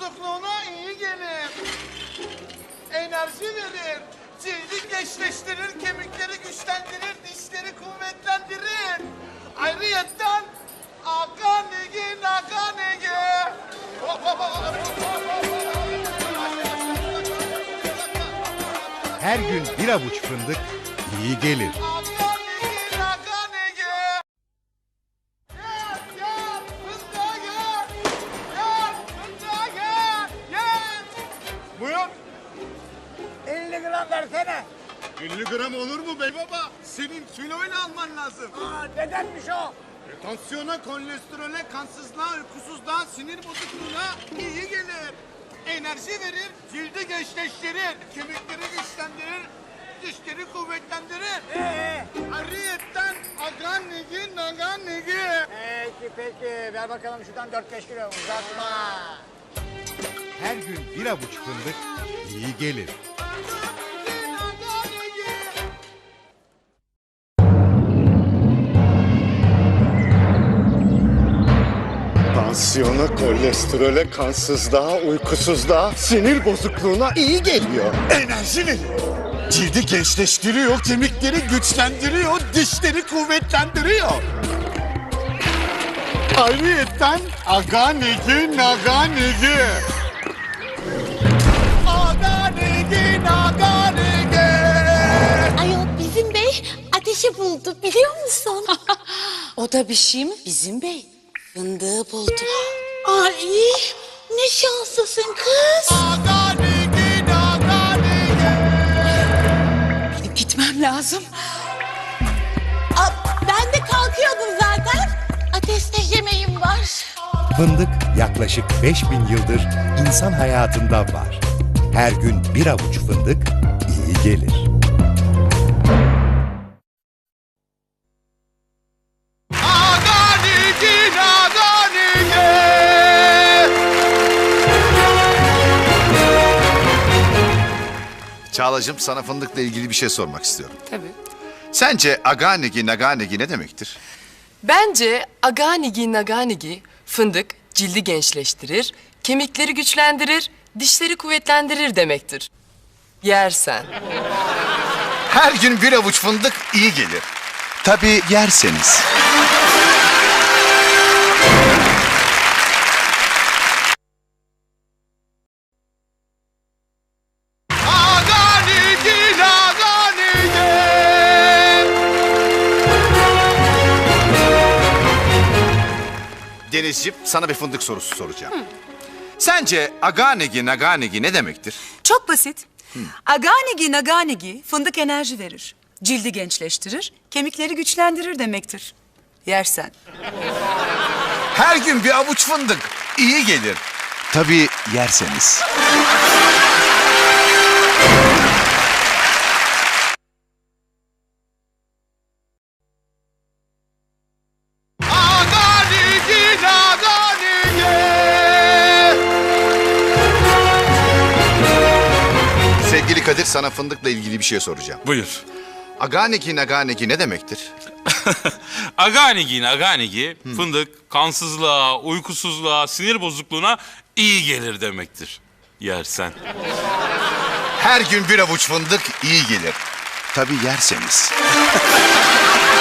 bozukluğuna iyi gelir. Enerji verir. Cildi gençleştirir, kemikleri güçlendirir, dişleri kuvvetlendirir. Ayrıyetten akan ege, nakan ege. Her gün bir avuç fındık iyi gelir. 50 gram olur mu bey baba? Senin kiloyla alman lazım. Aa, nedenmiş o? E, tansiyona, kolesterole, kansızlığa, uykusuzluğa, sinir bozukluğuna iyi gelir. Enerji verir, cildi gençleştirir, kemikleri güçlendirir, dişleri kuvvetlendirir. Ee, Ayrıyetten aganigi naganigi. peki peki. Ver bakalım şuradan 4-5 kilo uzatma. Her gün bir avuç fındık iyi gelir. Tansiyona, kolesterole, kansızlığa, uykusuzluğa, sinir bozukluğuna iyi geliyor. Enerji veriyor. Cildi gençleştiriyor, kemikleri güçlendiriyor, dişleri kuvvetlendiriyor. Ayrıyetten aganigi naganigi. Aganigi naganigi. Ayol bizim bey ateşi buldu biliyor musun? O da bir şey mi? Bizim bey fındığı buldu. Ay ne şanslısın kız. Benim gitmem lazım. Aa, ben de kalkıyordum zaten. Ateşte yemeğim var. Fındık yaklaşık 5000 yıldır insan hayatında var. Her gün bir avuç fındık iyi gelir. Çağlacığım sana fındıkla ilgili bir şey sormak istiyorum. Tabii. Sence aganigi naganigi ne demektir? Bence aganigi naganigi fındık cildi gençleştirir, kemikleri güçlendirir, dişleri kuvvetlendirir demektir. Yersen. Her gün bir avuç fındık iyi gelir. Tabii yerseniz. Denizciğim sana bir fındık sorusu soracağım. Sence aganigi naganigi ne demektir? Çok basit. Aganigi naganigi fındık enerji verir. Cildi gençleştirir, kemikleri güçlendirir demektir. Yersen. Her gün bir avuç fındık iyi gelir. Tabii yerseniz. Kadir sana fındıkla ilgili bir şey soracağım. Buyur. Aganigi naganigi ne demektir? aganigi aganigi fındık kansızlığa, uykusuzluğa, sinir bozukluğuna iyi gelir demektir. Yersen. Her gün bir avuç fındık iyi gelir. Tabii yerseniz.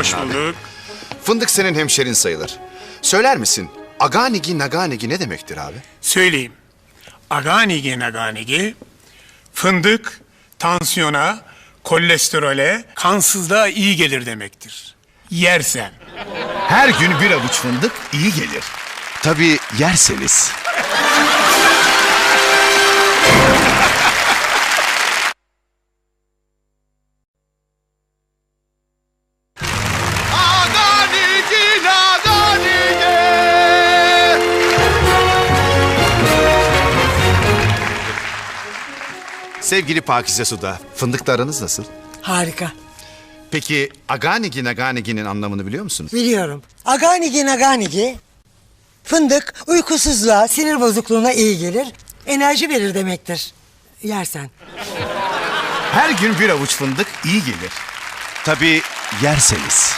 Hoş abi. bulduk. Fındık senin hemşerin sayılır. Söyler misin? Aganigi naganigi ne demektir abi? Söyleyeyim. Aganigi naganigi, fındık tansiyona, kolesterole, kansızlığa iyi gelir demektir. Yersen. Her gün bir avuç fındık iyi gelir. Tabii yerseniz. Sevgili Pakize Suda, fındıkla aranız nasıl? Harika. Peki aganigi naganigi'nin anlamını biliyor musunuz? Biliyorum. Aganigi naganigi. Fındık uykusuzluğa, sinir bozukluğuna iyi gelir. Enerji verir demektir. Yersen. Her gün bir avuç fındık iyi gelir. Tabii yerseniz.